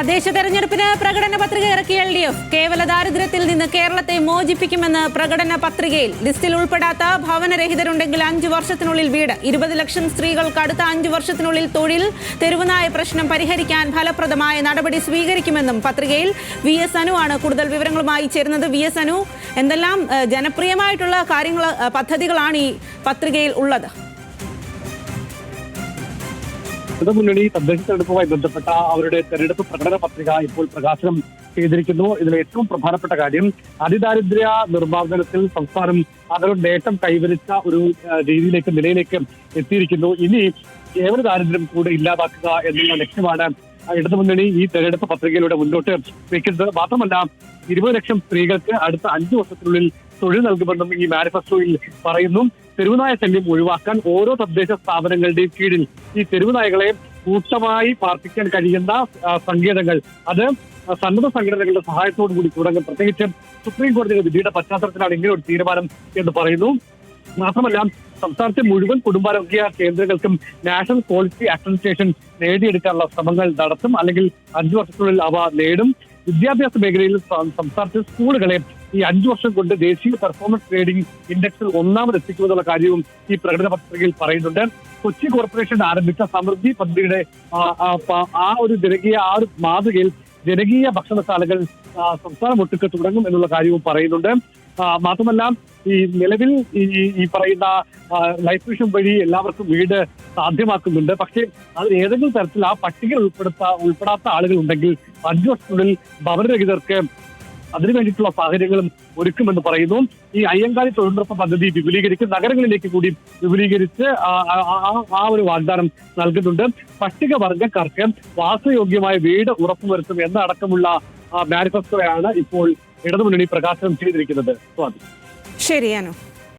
തദ്ദേശ തെരഞ്ഞെടുപ്പിന് പ്രകടന പത്രിക ഇറക്കിയ എൽ ഡി എഫ്. കേവല ദാരിദ്ര്യത്തിൽ നിന്ന് കേരളത്തെ മോചിപ്പിക്കുമെന്ന് പ്രകടന പത്രികയിൽ ലിസ്റ്റിൽ ഉൾപ്പെടാത്ത ഭവനരഹിതരുണ്ടെങ്കിൽ അഞ്ചു വർഷത്തിനുള്ളിൽ വീട് ഇരുപത് ലക്ഷം സ്ത്രീകൾക്ക് അടുത്ത അഞ്ചു വർഷത്തിനുള്ളിൽ തൊഴിൽ തെരുവുനായ പ്രശ്നം പരിഹരിക്കാൻ ഫലപ്രദമായ നടപടി സ്വീകരിക്കുമെന്നും പത്രികയിൽ വി എസ് അനു ആണ് കൂടുതൽ വിവരങ്ങളുമായി ചേരുന്നത്. വി എസ് അനു എന്തെല്ലാം ജനപ്രിയമായിട്ടുള്ള കാര്യങ്ങൾ പദ്ധതികളാണ് ഈ പത്രികയിൽ ഉള്ളത്? ഇടതുമുന്നണി തദ്ദേശ തെരഞ്ഞെടുപ്പുമായി ബന്ധപ്പെട്ട അവരുടെ തെരഞ്ഞെടുപ്പ് പ്രകടന പത്രിക ഇപ്പോൾ പ്രകാശനം ചെയ്തിരിക്കുന്നു. ഇതിലെ ഏറ്റവും പ്രധാനപ്പെട്ട കാര്യം അതിദാരിദ്ര്യ നിർമ്മാർജനത്തിൽ സംസ്ഥാനം അതൊരു നേട്ടം കൈവരിച്ച ഒരു രീതിയിലേക്ക് നിലയിലേക്ക് എത്തിയിരിക്കുന്നു. ഇനി കേവല ദാരിദ്ര്യം കൂടെ ഇല്ലാതാക്കുക എന്നുള്ള ലക്ഷ്യമാണ് ഇടതുമുന്നണി ഈ തെരഞ്ഞെടുപ്പ് പത്രികയിലൂടെ മുന്നോട്ട് വയ്ക്കുന്നത് മാത്രമല്ല ഇരുപത് ലക്ഷം സ്ത്രീകൾക്ക് അടുത്ത അഞ്ചു വർഷത്തിനുള്ളിൽ തൊഴിൽ നൽകുമെന്നും ഈ മാനിഫെസ്റ്റോയിൽ പറയുന്നു. തെരുവുനായ ശല്യം ഒഴിവാക്കാൻ ഓരോ തദ്ദേശ സ്ഥാപനങ്ങളുടെയും കീഴിൽ ഈ തെരുവുനായകളെ കൂട്ടമായി പാർപ്പിക്കാൻ കഴിയുന്ന സങ്കേതങ്ങൾ. അത് സന്നദ്ധ സംഘടനകളുടെ സഹായത്തോടു കൂടി തുടങ്ങും. പ്രത്യേകിച്ച് സുപ്രീം കോടതിയുടെ വിധിയുടെ പശ്ചാത്തലത്തിലാണ് ഇങ്ങനെ ഒരു തീരുമാനം എന്ന് പറയുന്നു. മാത്രമല്ല സംസ്ഥാനത്തെ മുഴുവൻ കുടുംബാരോഗ്യ കേന്ദ്രങ്ങൾക്കും നാഷണൽ ക്വാളിറ്റി അക്രഡിറ്റേഷൻ നേടിയെടുക്കാനുള്ള ശ്രമങ്ങൾ നടത്തും. അല്ലെങ്കിൽ അഞ്ചു വർഷത്തിനുള്ളിൽ അവ നേടും. വിദ്യാഭ്യാസ മേഖലയിൽ സംസ്ഥാനത്തെ സ്കൂളുകളെ ഈ അഞ്ചു വർഷം കൊണ്ട് ദേശീയ പെർഫോമൻസ് ട്രേഡിംഗ് ഇൻഡെക്സിൽ ഒന്നാമത് എത്തിക്കുമെന്നുള്ള കാര്യവും ഈ പ്രകടന പത്രികയിൽ പറയുന്നുണ്ട്. കൊച്ചി കോർപ്പറേഷൻ ആരംഭിച്ച സമൃദ്ധി പദ്ധതിയുടെ ആ, ഒരു ജനകീയ ആ ഒരു മാതൃകയിൽ ജനകീയ ഭക്ഷണശാലകൾ സംസ്ഥാനം ഒട്ടുക്ക് തുടങ്ങും എന്നുള്ള കാര്യവും പറയുന്നുണ്ട്. മാത്രമല്ല ഈ നിലവിൽ ഈ ഈ പറയുന്ന ലൈഫ് മിഷൻ വഴി എല്ലാവർക്കും വീട് സാധ്യമാക്കുന്നുണ്ട്. പക്ഷേ അത് ഏതെങ്കിലും തരത്തിൽ ആ പട്ടികയിൽ ഉൾപ്പെടുത്ത ഉൾപ്പെടാത്ത ആളുകൾ ഉണ്ടെങ്കിൽ അഞ്ചു വർഷത്തിനുള്ളിൽ ഭവനരഹിതർക്ക് അതിനു വേണ്ടിയിട്ടുള്ള സാഹചര്യങ്ങളും ഒരുക്കുമെന്ന് പറയുന്നു. ഈ അയ്യങ്കാളി തൊഴിലുറപ്പ് പദ്ധതി വിപുലീകരിക്കും നഗരങ്ങളിലേക്ക് കൂടി വിപുലീകരിച്ച് ആ- ഒരു വാഗ്ദാനം നൽകുന്നുണ്ട്. പട്ടികവർഗക്കാർക്ക് വാസയോഗ്യമായ വീട് ഉറപ്പുവരുത്തും എന്നടക്കമുള്ള മാനിഫെസ്റ്റോയാണ് ഇപ്പോൾ ഇടതുമുന്നണി പ്രകാശനം ചെയ്തിരിക്കുന്നത്. സ്വാതി. ശരി അനു.